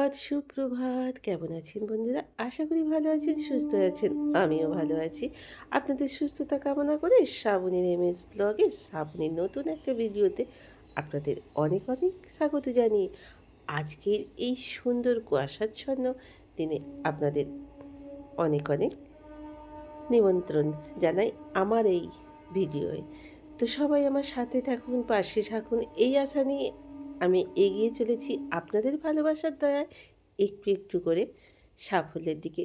সুপ্রভাত সুপ্রভাত। কেমন আছেন বন্ধুরা? আশা করি ভালো আছেন, সুস্থ আছেন। আমিও ভালো আছি। আপনাদের সুস্থতা কামনা করে শ্রাবণীর এম এস ব্লগে শ্রাবণীর নতুন একটা ভিডিওতে আপনাদের অনেক অনেক স্বাগত জানিয়ে আজকের এই সুন্দর কুয়াশাচ্ছন্ন দিনে আপনাদের অনেক অনেক নিমন্ত্রণ জানাই আমার এই ভিডিওয়ে। তো সবাই আমার সাথে থাকুন, পাশে থাকুন। এই আশা নিয়ে আমি এগিয়ে চলেছি আপনাদের ভালোবাসার দয়ায় একটু একটু করে সাফল্যের দিকে।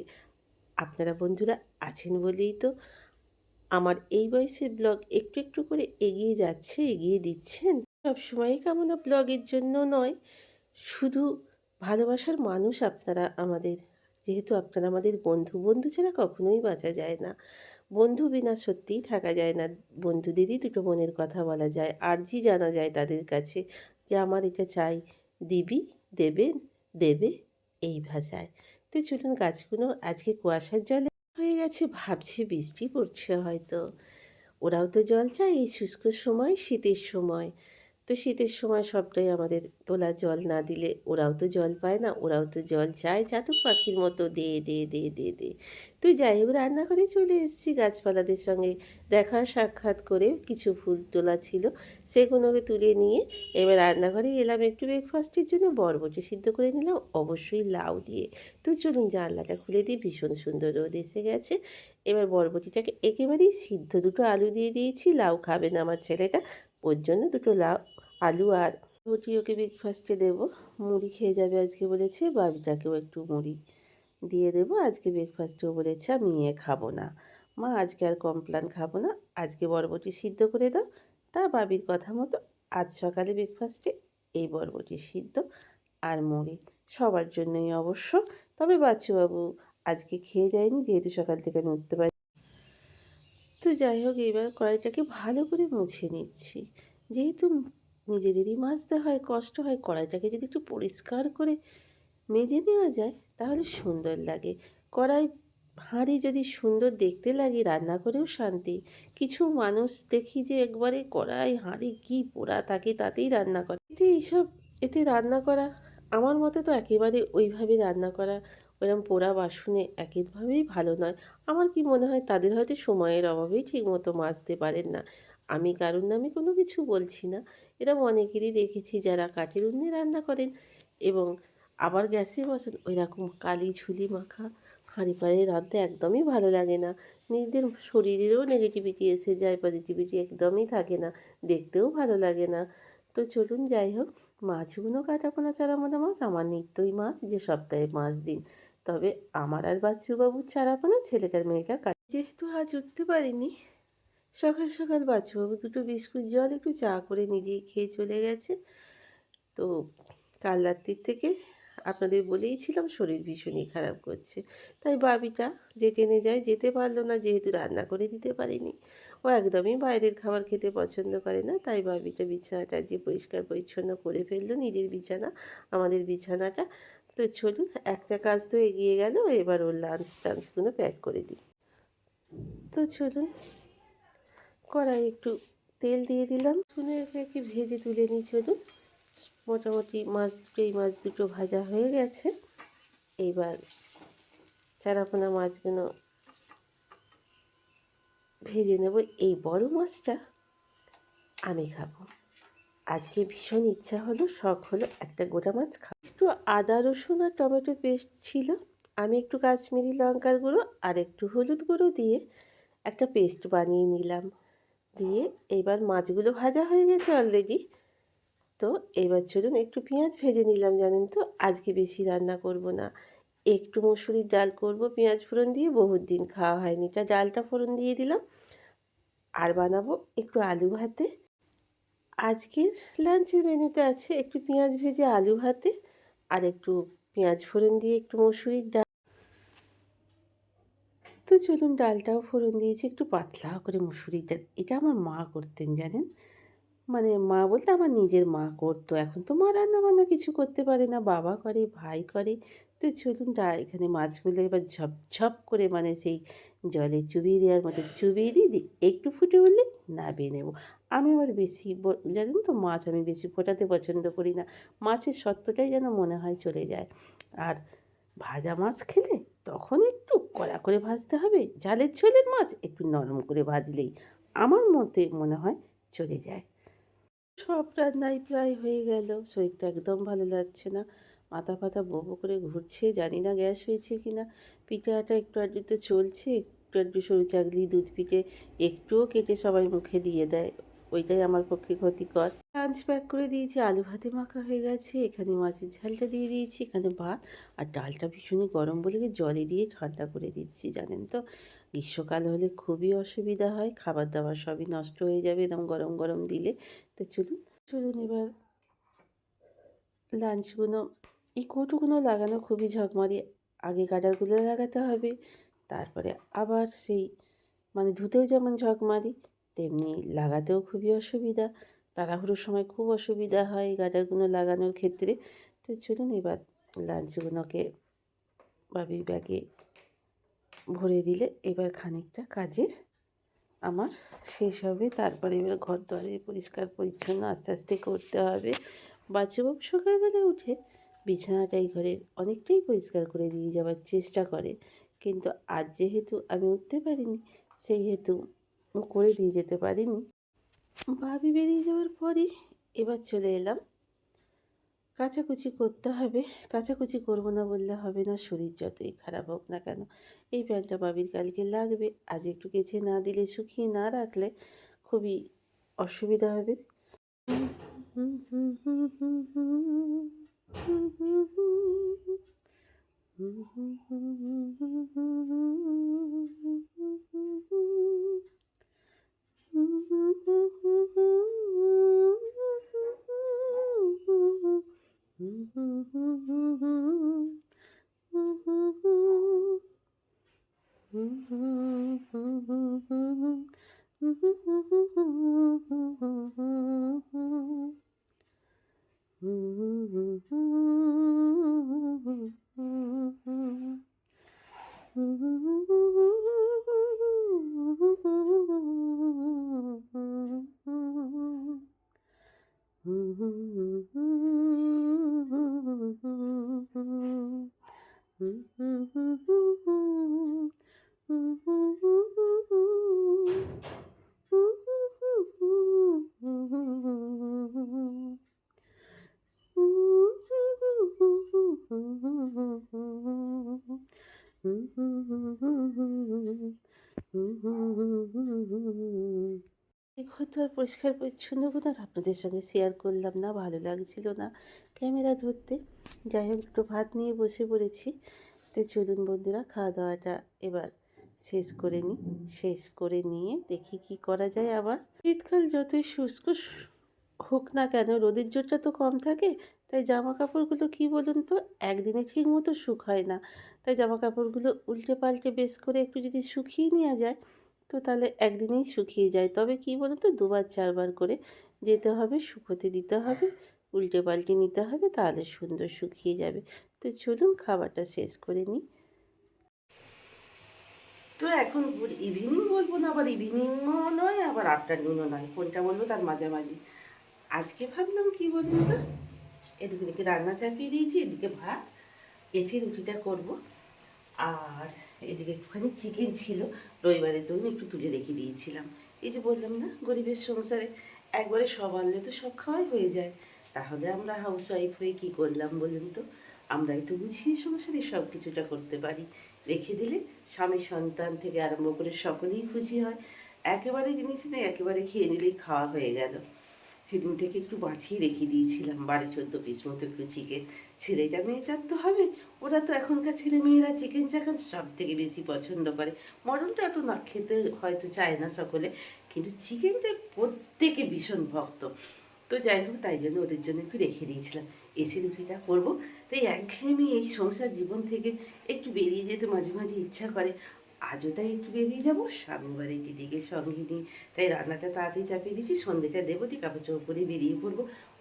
আপনারা বন্ধুরা আছেন বলেই তো আমার এই বয়সের ব্লগ একটু একটু করে এগিয়ে যাচ্ছে, এগিয়ে দিচ্ছেন। সবসময়ই কামনা ব্লগের জন্য নয়, শুধু ভালোবাসার মানুষ আপনারা আমাদের, যেহেতু আপনারা আমাদের বন্ধু বন্ধু ছাড়া কখনোই বাঁচা যায় না। বন্ধু বিনা সত্যিই থাকা যায় না। বন্ধুদেরই দুটো মনের কথা বলা যায়, আর্জি জানা যায় তাদের কাছে। যে আমার এটা চাই, দিবি দেবেন দেবে, এই ভাষায়। তো চলুন গাছগুলো আজকে কুয়াশার জলে হয়ে গেছে, ভাবছে বৃষ্টি পড়ছে হয়তো। ওরাও তো জল চায় এই শুষ্ক সময়, শীতের সময়। তো শীতের সময় সবটাই আমাদের তোলা জল না দিলে ওরাও তো জল পায় না, ওরাও তো জল চায় চাতক পাখির মতো দে দে দে দে দে। তো যাই হোক রান্না রান্নাঘরে চলে এসেছি গাছপালাদের সঙ্গে। দেখা সাক্ষাৎ করে কিছু ফুল তোলা ছিল, সেগুলোকে তুলে নিয়ে এবার রান্নাঘরে এলাম একটু ব্রেকফাস্টের জন্য। বরবটি সিদ্ধ করে নিলাম, অবশ্যই লাউ দিয়ে। তো চলুন জানলাটা খুলে দিই ভীষণ সুন্দর রোদ এসে গেছে। এবার বরবটিটাকে একেবারেই সিদ্ধ দুটো আলু দিয়ে দিয়েছি, লাউ খাবে না আমার ছেলেটা। ওর জন্য দুটো লাউ, আলু আর রুটি ওকে ব্রেকফাস্টে দেবো। মুড়ি খেয়ে যাবে আজকে বলেছে, বাবিটাকেও একটু মুড়ি দিয়ে দেবো। আজকে ব্রেকফাস্টেও বলেছে, আমি এ খাব না। মা, আজকে আর কমপ্লান খাব না। আজকে বরবটি সিদ্ধ করে দাও। তা বাবির কথা মতো আজ সকালে ব্রেকফাস্টে এই বরবটি সিদ্ধ আর মুড়ি সবার জন্যই অবশ্য। তবে বাচ্চুবাবু আজকে খেয়ে যায়নি, যেহেতু সকাল থেকে আমি উঠতে পারি তো যাই হোক, এবার কড়াইটাকে ভালো করে মুছে নিচ্ছি। যেহেতু নিজেদেরই মাজতে হয়, কষ্ট হয়, কড়াইটাকে যদি একটু পরিষ্কার করে মেজে নেওয়া যায়, তাহলে সুন্দর লাগে। কড়াই হাঁড়ি যদি সুন্দর দেখতে লাগে, রান্না করেও শান্তি। কিছু মানুষ দেখি যে একবারে কড়াই হাঁড়ি কী পোড়া থাকে তাতেই রান্না করে। এতে এইসব, এতে রান্না করা, আমার মতে তো একেবারে ওইভাবে রান্না করা ওরকম পোড়া বাসনে একেভাবেই ভালো নয়। আমার কি মনে হয়, তাদের হয়তো সময়ের অভাবেই ঠিকমতো মাজতে পারেন না। আমি কারোর নামে কোনো কিছু বলছি না। এরকম অনেকেরই দেখেছি যারা কাঠের উন্নে রান্না করেন এবং আবার গ্যাসে বসেন। ওই রকম কালি ঝুলি মাখা হাঁড়ি পাড়ে রাঁধতে একদমই ভালো লাগে না। নিজেদের শরীরেরও নেগেটিভিটি এসে যায় পজিটিভিটি একদমই থাকে না। দেখতেও ভালো লাগে না। তো চলুন, যাই হোক। মাছগুলো কাটাপোনা চারাপোনা মাছ, আমার নিত্যই মাছ যে সপ্তাহে পাঁচ দিন। তবে আমার আর বাচ্চুবাবুর চারাপোনা ছেলেটার মেয়েটা কাট যেহেতু আজ উঠতে পারিনি, সকাল সকাল বাচ্চুবাবু দুটো বিস্কুট, জল, একটু চা করে নিজেই খেয়ে চলে গেছে। তো কাল রাত্রির থেকে আপনাদের বলেইছিলাম, শরীর ভীষণই খারাপ করছে। তাই বাবিটা যে টেনে যায় যেতে পারল না, যেহেতু রান্না করে দিতে পারিনি। ও একদমই বাইরের খাবার খেতে পছন্দ করে না, তাই বাবিটা বিছানাটা যে পরিষ্কার পরিচ্ছন্ন করে ফেলল, নিজের বিছানা, আমাদের বিছানাটা। তো চলুন, একটা কাজ তো এগিয়ে গেল, এবার ওর লাঞ্চ টাঞ্চগুলো প্যাক করে দিই। তো চলুন কড়াই একটু তেল দিয়ে দিলাম। শুনে একে ভেজে তুলে নিই, চলুন। মোটামুটি মাছ এই মাছ দুটো ভাজা হয়ে গেছে, এইবার চারাপোনা মাছগুলো ভেজে নেব। এই বড় মাছটা আমি খাব। আজকে ভীষণ ইচ্ছা হলো, শখ হলো একটা গোটা মাছ খাব একটু আদা, রসুন আর টমেটো পেস্ট ছিল। আমি একটু কাশ্মীরি লঙ্কার গুঁড়ো আর একটু হলুদ গুঁড়ো দিয়ে একটা পেস্ট বানিয়ে নিলাম। দিয়ে এবার মাছগুলো ভাজা হয়ে গেছে অলরেডি তো এবার চলুন একটু পেঁয়াজ ভেজে নিলাম, জানেন তো। আজকে বেশি রান্না করব না। একটু মুসুরির ডাল করব, পেঁয়াজ ফোড়ন দিয়ে। বহুত দিন খাওয়া হয়নি। তা ডালটা ফোড়ন দিয়ে দিলাম। আর বানাবো একটু আলু ভাতে। আজকের লাঞ্চের মেনুতে আছে একটু পেঁয়াজ ভেজে আলু ভাতে আর একটু পেঁয়াজ ফোড়ন দিয়ে একটু মুসুরির ডাল। তো চলুন ডালটাও ফোড়ন দিয়েছি, একটু পাতলা করে মুসুরির ডাল। এটা আমার মা করতেন, জানেন? মানে মা বলতে আমার নিজের মা করতো। এখন তো মা রান্না বান্না কিছু করতে পারে না, বাবা করে, ভাই করে। তো চলুন ডা এখানে মাছগুলো এবার ঝপ ঝপ করে মানে সেই জলে চুবিয়ে দেওয়ার মতো চুবিয়ে দিই একটু ফুটে উঠলে নাবিয়ে নেব। আমি আবার বেশি জানেন তো মাছ আমি বেশি ফোটাতে পছন্দ করি না। মাছের সত্যটাই যেন মনে হয় চলে যায়। আর ভাজা মাছ খেলে তখন একটু কড়া করে ভাজতে হবে। জালের ঝোলের মাছ একটু নরম করে ভাজলেই আমার মতে মনে হয় চলে যায়। সব রান্নাই প্রায় হয়ে গেল। শরীরটা একদম ভালো লাগছে না। মাথা ফাথা বো করে ঘুরছে, জানি না গ্যাস হয়েছে কি না। পিঠে আটা একটু আধটু তো চলছে, একটু আধটু সরু চাকলি দুধ পিঠে একটুও কেটে সবাই মুখে দিয়ে দেয়। ওইটাই আমার পক্ষে ক্ষতিকর। লাঞ্চ প্যাক করে দিয়েছি, আলু ভাতে মাখা হয়ে গেছে, এখানে মাছের ঝালটা দিয়ে দিয়েছি, এখানে ভাত আর ডালটা ভীষণই গরম বলে জলে দিয়ে ঠান্ডা করে দিচ্ছি, জানেন তো? গ্রীষ্মকাল হলে খুবই অসুবিধা হয় খাবার দাবার সবই নষ্ট হয়ে যাবে এরকম গরম গরম দিলে। তো চলুন চলুন এবার লাঞ্চগুলো এই কৌটোগুলো লাগানো খুবই ঝকমারি আগে গাডারগুলো লাগাতে হবে, তারপরে আবার সেই মানে ধুতেও যেমন ঝকমারি তেমনি লাগাতেও খুবই অসুবিধা। তাড়াহুড়োর সময় খুব অসুবিধা হয় গাডারগুলো লাগানোর ক্ষেত্রে। তো চলুন এবার লাঞ্চগুলোকে বাবির ব্যাগে ভরে দিলে এবার খানিকটা কাজের আমার শেষ হবে। তারপরে এবার ঘর দরে পরিষ্কার, পরিচ্ছন্ন আস্তে আস্তে করতে হবে। বাচ্চাবাবু সকালবেলা উঠে বিছানাটা এই ঘরের অনেকটাই পরিষ্কার করে দিয়ে যাওয়ার চেষ্টা করে। কিন্তু আজ যেহেতু আমি উঠতে পারিনি সেই হেতু ও করে দিয়ে যেতে পারিনি। ভাবি বেরিয়ে যাওয়ার পরই এবার চলে এলাম কাচাকুচি করতে হবে, কাচাকুচি করব না বললে হবে না, শরীর যতই খারাপ হোক না কেন। এই প্যান্টটা বাবির কালকে লাগবে, আজ একটু কেচে না দিলে শুকিয়ে না রাখলে খুবই অসুবিধা হবে। Mm-hmm. ঘরটা পরিষ্কার পরিচ্ছন্ন আর আপনাদের সঙ্গে শেয়ার করলাম না, ভালো লাগছিল না ক্যামেরা ধরতে। যাই হোক, দুটো ভাত নিয়ে বসে পড়েছি। তো চলুন বন্ধুরা, খাওয়া দাওয়াটা এবার শেষ করে নিই। শেষ করে নিয়ে দেখি কি করা যায় আবার। শীতকাল যতই শুষ্ক হোক না কেন, রোদের জোরটা তো কম থাকে। তাই জামা কাপড়গুলো কী বলুন তো, একদিনে ঠিক মতো শুকায় না। তাই জামা কাপড়গুলো উল্টে পাল্টে বেশ করে একটু যদি শুকিয়ে নেওয়া যায় তো তাহলে একদিনেই শুকিয়ে যায়। তবে কী বলুন তো দুবার, চারবার করে যেতে হবে, শুকোতে দিতে হবে, উল্টে পাল্টে নিতে হবে, তাহলে সুন্দর শুকিয়ে যাবে। তো চলুন খাবারটা শেষ করে নিই। তো এখন গুড ইভিনিং বলব না, আবার ইভিনিংও নয়, আবার আফটারনুনও নয়। কোনটা বলব? তার মাঝামাঝি। আজকে ভাবলাম কি বলুন তো? এদিকে রান্না চাপিয়ে দিয়েছি, এদিকে ভাত, এসে রুটিটা করব। আর এদিকে একটুখানি চিকেন ছিল, রবিবারের জন্য একটু তুলে রেখে দিয়েছিলাম। এই যে বললাম না, গরিবের সংসারে একবারে সব আনলে তো সব খাওয়াই হয়ে যায়। তাহলে আমরা হাউস ওয়াইফ হয়ে কী করলাম বলুন তো? আমরা একটু গুছিয়ে সংসারে সব কিছুটা করতে পারি। রেখে দিলে স্বামী সন্তান থেকে আরম্ভ করে সকলেই খুশি হয়। একেবারে জিনিস নেই একেবারে খেয়ে নিলেই খাওয়া হয়ে গেল। সেদিন থেকে একটু বাঁচিয়ে রেখে দিয়েছিলাম বারো চোদ্দ পিস মতো একটু চিকেন ছেলেটা মেয়েটার তো হবে। ওরা তো এখনকার ছেলে মেয়েরা চিকেন চাকেন সব থেকে বেশি পছন্দ করে। মটনটা একটু না খেতে হয়তো চায় না সকলে, কিন্তু চিকেনটা প্রত্যেকে ভীষণ ভক্ত। তো যাই হোক, তাই জন্য ওদের জন্য একটু রেখে দিয়েছিলাম। এসে রুটিটা করব। তাই একঘেয়েমি এই সংসার জীবন থেকে একটু বেরিয়ে যেতে মাঝে মাঝে ইচ্ছা করে। আজও তাই একটু বেরিয়ে যাব সামনের বাড়ি দিদিকে সঙ্গে নিয়ে। তাই রান্নাটা তাড়াতাড়ি চাপিয়ে দিচ্ছি, সন্ধ্যেটা দেবো, দিয়ে কাপড় চোপড় করে বেরিয়ে পড়ব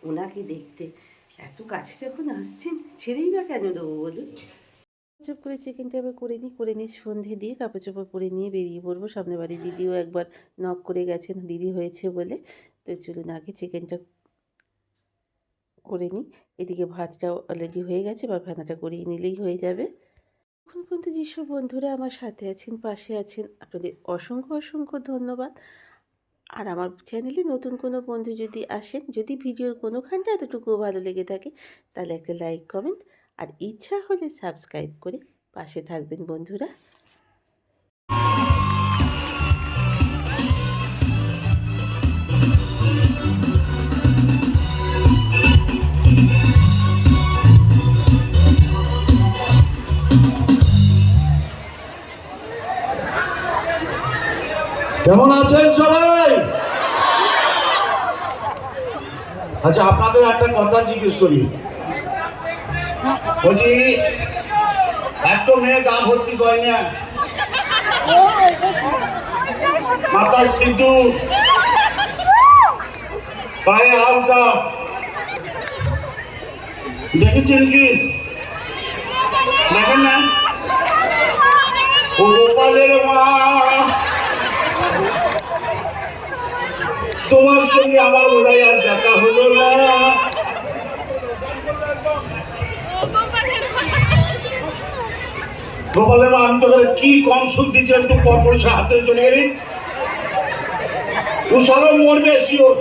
ওনাকে দেখতে। এত কাছে যখন আসছেন ছেড়েই বা কেন দেবো বলুন? চুপ করে চিকেনটা এবার করে নিই করে নিই সন্ধে দিয়ে কাপড় চোপড় পরে নিয়ে বেরিয়ে পড়ব। সামনে বাড়ি দিদিও একবার নক করে গেছেন দিদি হয়েছে বলে। তো চলুন আগে চিকেনটা করে নিই। এদিকে ভাতটাও অলরেডি হয়ে গেছে, এবার ফেনাটা করিয়ে নিলেই হয়ে যাবে। এখন পর্যন্ত যেসব বন্ধুরা আমার সাথে আছেন, পাশে আছেন, আপনাদের অসংখ্য অসংখ্য ধন্যবাদ। আর আমার চ্যানেলে নতুন কোনো বন্ধু যদি আসেন, যদি ভিডিওর কোনোখানটা এতটুকু ভালো লেগে থাকে, তাহলে একটা লাইক, কমেন্ট আর ইচ্ছা হলে সাবস্ক্রাইব করে পাশে থাকবেন বন্ধুরা। কেমন আছেন সবাই? আচ্ছা আপনাদের একটা কথা জিজ্ঞেস করি। বলছি একটা মেয়ে গা ভর্তি করে না মাথায় সিদ্ধু পায়ে আলতা। দেখেছেন কি? দেখেন না? ও গোপালের মা। তোমার সঙ্গে আমার বোধহয় আর দেখা হলো না। গোপালের মা, আমি তোকে কি কম সুদ দিয়েছিলাম তুই কর্পোরেশন হাতে চলে গেলি? সালো মরবে, শিওর।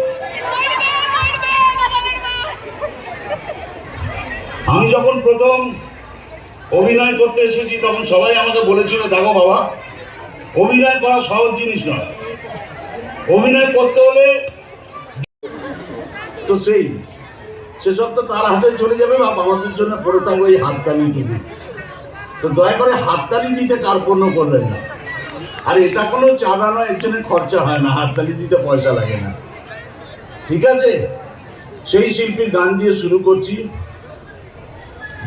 আমি যখন প্রথম অভিনয় করতে এসেছি, তখন সবাই আমাকে বলেছিল, দেখো বাবা, অভিনয় করা সহজ জিনিস নয়। অভিনয় করতে হলে তো সেই, সেসব তো তার হাতে চলে যাবে, বা আমাদের জন্য পড়ে থাকবে ওই হাততালি টিভি তো দয়া করে হাততালি দিতে কার্পণ্য করলেন না। আর এটা কোনো চাঁদা নয়, এর জন্য খরচা হয় না, হাততালি দিতে পয়সা লাগে না। ঠিক আছে? সেই শিল্পী গান দিয়ে শুরু করছি।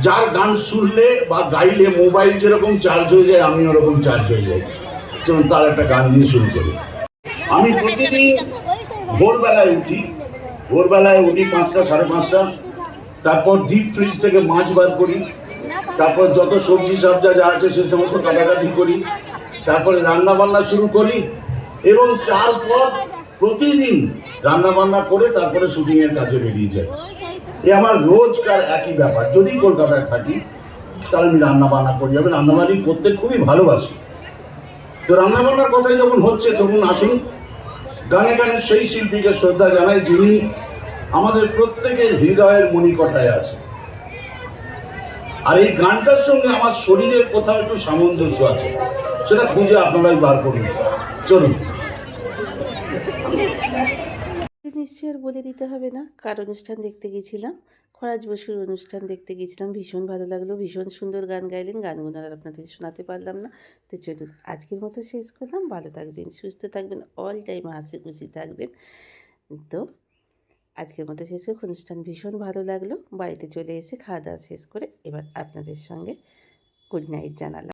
যার গান শুনলে বা গাইলে মোবাইল যেরকম চার্জ হয়ে যায় আমি ওরকম চার্জ হয়ে যাই। তার একটা গান দিয়ে শুরু করি। আমি প্রতিদিন ভোরবেলায় উঠি। ভোরবেলায় উঠি পাঁচটা সাড়ে পাঁচটা। তারপর ডিপ ফ্রিজ থেকে মাছ বার করি। তারপর যত সবজি সবজা যা আছে সে সমস্ত কাটাকাটি করি। তারপরে রান্নাবান্না শুরু করি এবং তারপর প্রতিদিন রান্নাবান্না করে তারপরে শুটিংয়ের কাজে বেরিয়ে যাই। এ আমার রোজকার একই ব্যাপার। যদি কলকাতায় থাকি তাহলে আমি রান্নাবান্না করি। আমি রান্নাবান্নি করতে খুবই ভালোবাসি। তো রান্নাবান্নার কথাই যখন হচ্ছে তখন আসুন গানে গানে সেই শিল্পীকে শ্রদ্ধা জানাই যিনি আমাদের প্রত্যেকের হৃদয়ের মণিকঠায় আছে আর এই গানটার সঙ্গে আমার শরীরের কোথাও একটু সামঞ্জস্য আছে, সেটা খুঁজে আপনারাই বার করুন। চলুন। নিশ্চয়ই আর বলে দিতে হবে না, কার অনুষ্ঠান দেখতে গেছিলাম। খরাজ বসুর অনুষ্ঠান দেখতে গেছিলাম ভীষণ ভালো লাগল, ভীষণ সুন্দর গান গাইলেন। গানগুলো আর আপনাদের শোনাতে পারলাম না। তো চলুন, আজকের মতো শেষ করলাম। ভালো থাকবেন, সুস্থ থাকবেন অল টাইম হাসি খুশি থাকবেন। তো আজকের মতো শেষ করে অনুষ্ঠান ভীষণ ভালো লাগল। বাড়িতে চলে এসে খাওয়া দাওয়া শেষ করে এবার আপনাদের সঙ্গে গুড নাইট জানালাম।